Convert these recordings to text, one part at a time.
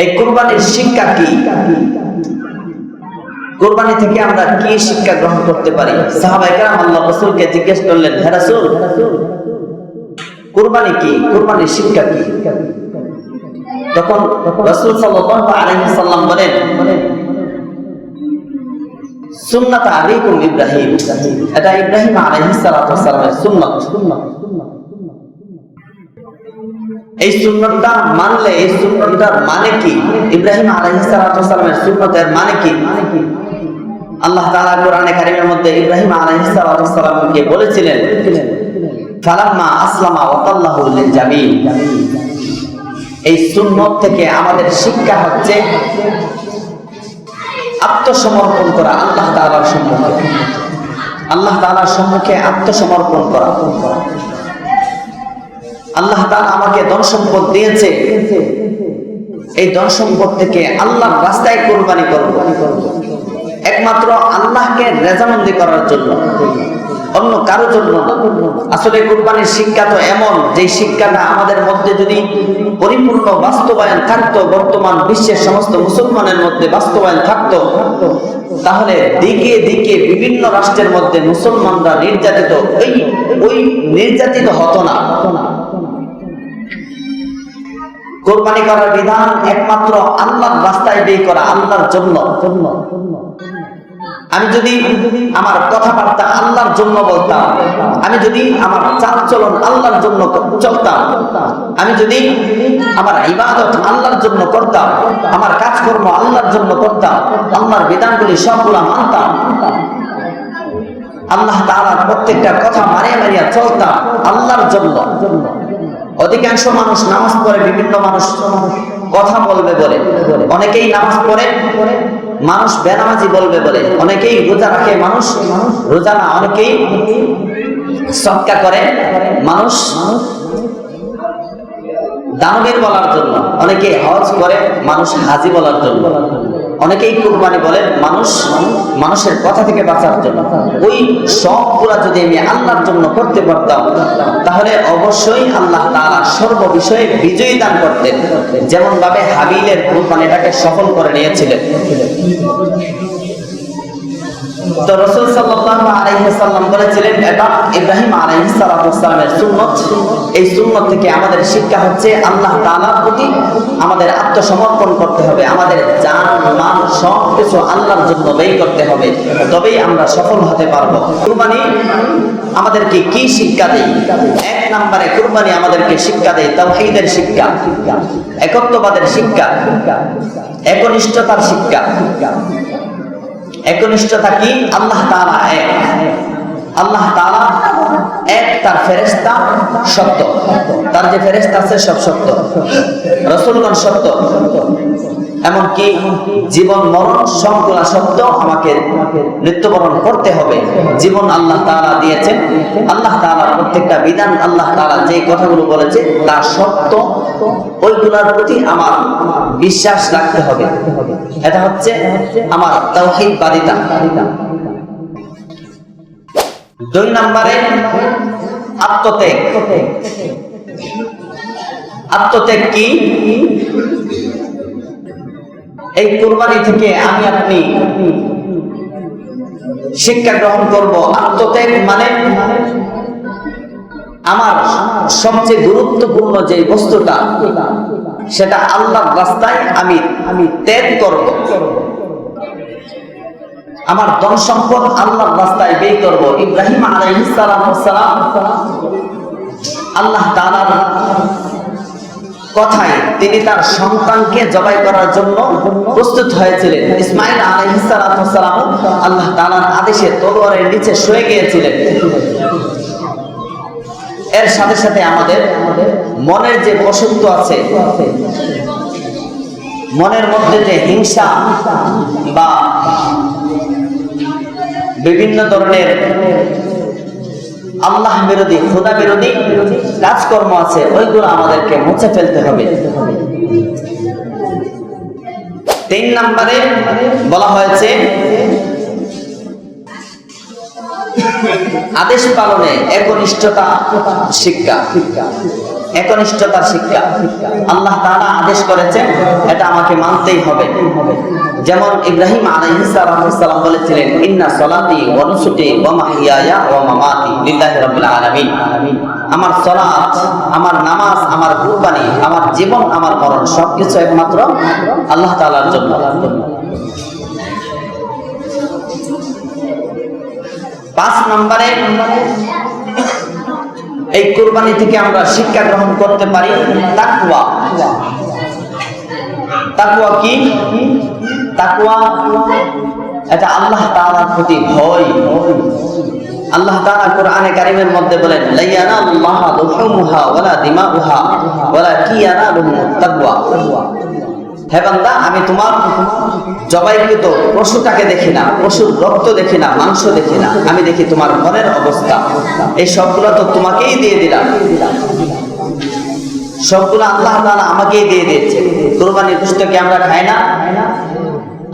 এই কোরবানির শিক্ষা কি? কোরবানি থেকে আমরা কি শিক্ষা গ্রহণ করতে পারি? সাহাবাই কারাম আল্লাহ রসুলকে জিজ্ঞেস করলেন হ্যাঁ রাসূল, কোরবানি কি? কোরবানির শিক্ষা কি? তখন রসুল সাল্লাম বলেন, সুন্নাত আলাইকুম ইব্রাহিম। এটা ইব্রাহিম আলাইহিস সালাতু সুন্নাত। এই সুন্নতটা মানলে, এই সুন্নতটার মানে কি? ইব্রাহিম ওয়াসসালামের সুন্নতের মানে কি? আল্লাহ তাআলা কোরআনে কারীমের মধ্যে ইব্রাহিম ওয়াসসালামকে বলেছিলেন, ফালাম্মা আসলামা এই সুন্নত থেকে আমাদের শিক্ষা হচ্ছে আত্মসমর্পণ করা, আল্লাহ তাআলার সম্মুখে। আল্লাহ তাআলার সম্মুখে আত্মসমর্পণ করা। আল্লাহ তাআলা আমাকে ধন সম্পদ দিয়েছে। এই ধন সম্পদ থেকে আল্লাহর রাস্তায় কোরবানি করব। একমাত্র আল্লাহকে রেজামন্দি করার জন্য। অন্য কারও জন্য আসলে কোরবানির শিক্ষা তো এমন যে শিক্ষাটা আমাদের মধ্যে যদি পরিপূর্ণ বাস্তবায়ন থাকতো, বর্তমান বিশ্বের সমস্ত মুসলমানের মধ্যে বাস্তবায়ন থাকতো, তাহলে দিকে দিকে বিভিন্ন রাষ্ট্রের মধ্যে মুসলমানরা নির্যাতিত, ওই ওই নির্যাতিত হতো না। কোরবানি করার বিধান একমাত্র আল্লাহর রাস্তায় ব্যয় করা, আল্লাহর জন্য। আমি যদি আমার কথাবার্তা আল্লাহর জন্য বলতাম, আমি যদি আমার চাল চলন আল্লাহর জন্য চলতাম, আমি যদি আমার ইবাদত আল্লাহর জন্য করতাম, আমার কাজকর্ম আল্লাহর জন্য করতাম, আল্লাহর বিধানগুলি সবগুলা মানতাম, আল্লাহ তাআলার প্রত্যেকটা কথা মারিয়া মারিয়া চলতাম আল্লাহর জন্য। অধিকাংশ মানুষ নামাজ পড়ে, বিভিন্ন মানুষ কথা বলবে বলে। অনেকেই নামাজ পড়ে, মানুষ বেনামাজি বলবে বলে। অনেকেই রোজা রাখে, মানুষ রোজা না, অনেকেই সৎকা করে, মানুষ দানবীর বলার জন্য। অনেকে হজ করে, মানুষ হাজি বলার জন্য। অনেকেই কুরবানি বলেন, মানুষ, মানুষের কথা থেকে বাঁচার জন্য। ওই সবগুলা যদি আমি আল্লাহর জন্য করতে পারতাম, তাহলে অবশ্যই আল্লাহ তারা সর্ব বিষয়ে বিজয়ী দান করতেন। যেমন ভাবে হাবিলের কুরবানিটাকে সফল করে নিয়েছিলেন। তো রাসূল সাল্লাল্লাহু আলাইহি সাল্লাম বলেছিলেন এটা ইব্রাহিম আলাইহিস সালামের সুন্নাত। এই সুন্নাত থেকে আমাদের শিক্ষা হচ্ছে আল্লাহ তাআলার প্রতি আমাদের আত্মসমর্পণ করতে হবে। আমাদের জান, মান সব কিছু আল্লাহর জন্য ব্যয় করতে হবে। তবেই আমরা সফল হতে পারব। কুরবানি আমাদেরকে কি শিক্ষা দেয়? এক নম্বরে কুরবানি আমাদেরকে শিক্ষা দেয় তাওহীদের শিক্ষা, একত্ববাদের শিক্ষা, একনিষ্ঠতার শিক্ষা। একনিষ্ঠতা কি? আল্লাহ তারা এক। আল্লাহ তারা এক, তার ফেরেস্তা সত্য। তার যে ফেরেস্তা আছে সব সত্য। রসুলগণ সত্য। এমনকি জীবন মরণ সবগুলা সত্য আমাকে মৃত্যুবরণ করতে হবে। জীবন আল্লাহ তাআলা দিয়েছেন। আল্লাহ তাআলা প্রত্যেকটা বিধান আল্লাহ তাআলা যে কথাগুলো বলেছে তা সত্য। ওইগুলোর প্রতি আমার বিশ্বাস রাখতে হবে। এটা হচ্ছে আমার তাওহীদ বাদিতা দুই নম্বরে আত্মত্যাগ। আত্মত্যাগ কি? এই কুরবানি থেকে আমি আপনি শিক্ষা গ্রহণ করব। আত্মত্যাগ মানে আমার সবচেয়ে গুরুত্বপূর্ণ যে বস্তুটা, সেটা আল্লাহর রাস্তায় আমি আমি ত্যাগ করব। আমার ধন সম্পদ আল্লাহর রাস্তায় ব্যয় করব। ইব্রাহিম আলাইহিস সালাম, আল্লাহ তাআলার কথায় তিনি তার সন্তানকে জবাই করার জন্য প্রস্তুত হয়েছিলেন। ইসমাইল আলাইহিস সালাম আল্লাহ তাআলার আদেশে তলোয়ারের নিচে শুয়ে গিয়েছিলেন। এর সাথে সাথে আমাদের মনের যে পছন্দ আছে, মনের মধ্যে যে হিংসা বা বিভিন্ন ধরনের বিরোধী খোদা বিরোধী কাজকর্ম আছে, ওইগুলো আমাদেরকে মুছে ফেলতে হবে। তিন নম্বরে বলা হয়েছে, আদেশ পালনে একনিষ্ঠতা শিক্ষা। একনিষ্ঠতার শিক্ষা। আল্লাহ তাআলা আদেশ করেছেন, এটা আমাকে মানতেই হবে। যেমন ইব্রাহিম আলাইহিস সালাম বলেছিলেন, ইন্না সলাতি ওয়া নুসুকি ওয়া মামাতি লিল্লাহি রাব্বিল আলামিন। আমার সলাত আমার নামাজ, আমার কুরবানি, আমার জীবন, আমার মরণ সবকিছু একমাত্র আল্লাহ তাআলার জন্য। পাঁচ নম্বরে এই কোরবানি থেকে আমরা শিক্ষা গ্রহণ করতে পারি তাকওয়া। তাকওয়া কি? তাকওয়া এটা আল্লাহ তাআলার প্রতি ভয়। আল্লাহ তাআলা কোরআনে কারীমের মধ্যে বলেন লাইয়ানা আল্লাহ লুহুমুহা ওয়ালা দিমাউহা ওয়ালা কিয়ানালুহুম তাকওয়া। হে বান্দা, আমি তোমার জবাইকৃত পশুটাকে দেখি না, পশুর রক্ত দেখি না, মাংস দেখি না, আমি দেখি তোমার মনের অবস্থা। এই সবগুলো তো তোমাকেই দিয়ে দিলাম। সবগুলো আল্লাহ তাআলা আমাকেই দিয়ে দিয়েছে। কুরবানির গোশতকে আমরা খাই না?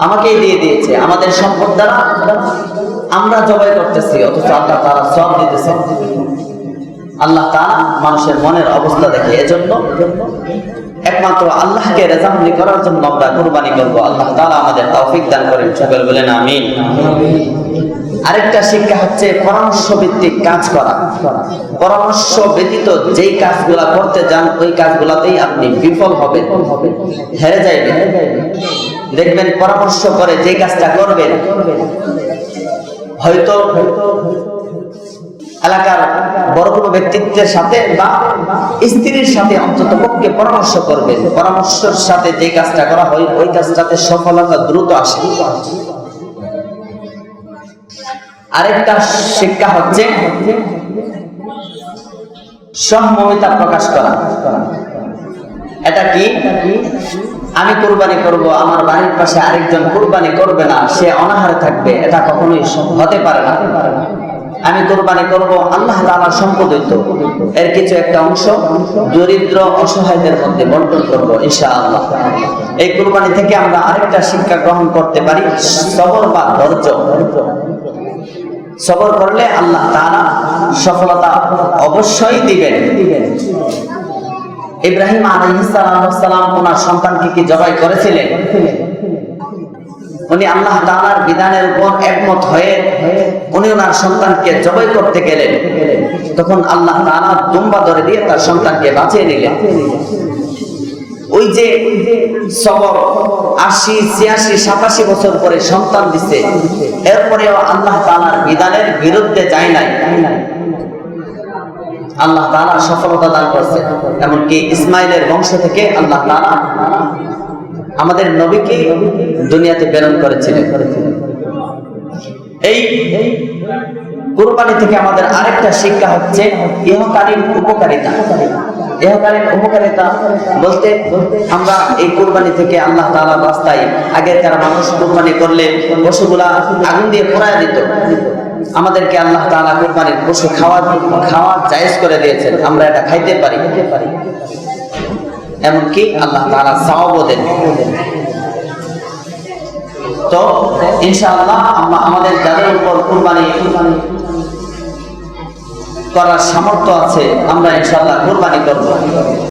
আমাকেই দিয়ে দিয়েছে। আমাদের সম্পদ দ্বারা আমরা জবাই করতেছি, অথচ আল্লাহ তারা সব দিতেছে। আল্লাহ তাআলা মানুষের মনের অবস্থা দেখে, এজন্য একমাত্র আল্লাহকে রেজামন্দি করার জন্য আমরা কুরবানি করব। আল্লাহ তাআলা আমাদের তৌফিক দান করেন, সকল বলেন আমিন। আরেকটা শিক্ষা হচ্ছে পরামর্শ ভিত্তিক কাজ করা। পরামর্শ ব্যতীত যেই কাজগুলা করতে যান, ওই কাজগুলাতেই আপনি বিফল হবে হেরে যাইবেন। দেখবেন পরামর্শ করে যে কাজটা করবেন, হয়তো এলাকার বড় কোনো ব্যক্তিত্বের সাথে বা স্ত্রীর সাথে অন্তত পক্ষে পরামর্শ করবেন। পরামর্শের সাথে যে কাজটা করা হয়, ওই কাজটাতে সফলতা দ্রুত আসে। আরেকটা শিক্ষা হচ্ছে সহমমিতা প্রকাশ করা। এটা কি? আমি কুরবানি করব, আমার বাড়ির পাশে আরেকজন কুরবানি করবে না, সে অনাহারে থাকবে, এটা কখনোই হতে পারে না। আমি কোরবানি করব আল্লাহ তাআলার সম্পদ হইতো এর কিছু একটা অংশ দরিদ্র অসহায়দের মধ্যে বন্টন করব ইনশাআল্লাহ। এই কোরবানি থেকে আমরা আরেকটা শিক্ষা গ্রহণ করতে পারি, সবর বা ধৈর্য। সবর করলে আল্লাহ তারা সফলতা অবশ্যই দিবেন। ইব্রাহিম আলাইহিস সালাম ওনার সন্তানকে কি জবাই করেছিলেন? উনি আল্লাহ তাআলার বিধানের উপর একমত হয়ে উনি ওনার সন্তানকে জবাই করতে গেলেন। তখন আল্লাহ তাআলা দুম্বা ধরে দিয়ে তার সন্তানকে বাঁচিয়ে নিলেন। ওই যে সবর আশি, ছিয়াশি, সাতাশি বছর পরে সন্তান দিছে। এরপরেও আল্লাহ তাআলার বিধানের বিরুদ্ধে যায় নাই। আল্লাহ তাআলা সফলতা দান করছে এমনকি ইসমাইলের বংশ থেকে আল্লাহ তাআলা আমাদের নবীকে দুনিয়াতে প্রেরণ করেছিলেন। এই কুরবানি থেকে আমাদের আরেকটা শিক্ষা হচ্ছে ইহকালীন উপকারিতা। ইহকালীন উপকারিতা বলতে আমরা এই কুরবানি থেকে আল্লাহ তাআলার রাস্তায় আগেরকার মানুষ কুরবানি করলে পশুগুলা আগুন দিয়ে পোড়ায় দিত। আমাদেরকে আল্লাহ তাআলা কুরবানির পশু খাওয়ার খাওয়া জায়েজ করে দিয়েছেন। আমরা এটা খাইতে পারি পারি। এমনকি আল্লাহ তারা সওয়াবও দেন। তো, ইনশাআল্লাহ আমরা আমাদের যাদের উপর কুরবানি করার সামর্থ্য আছে, আমরা ইনশাআল্লাহ কুরবানি করব।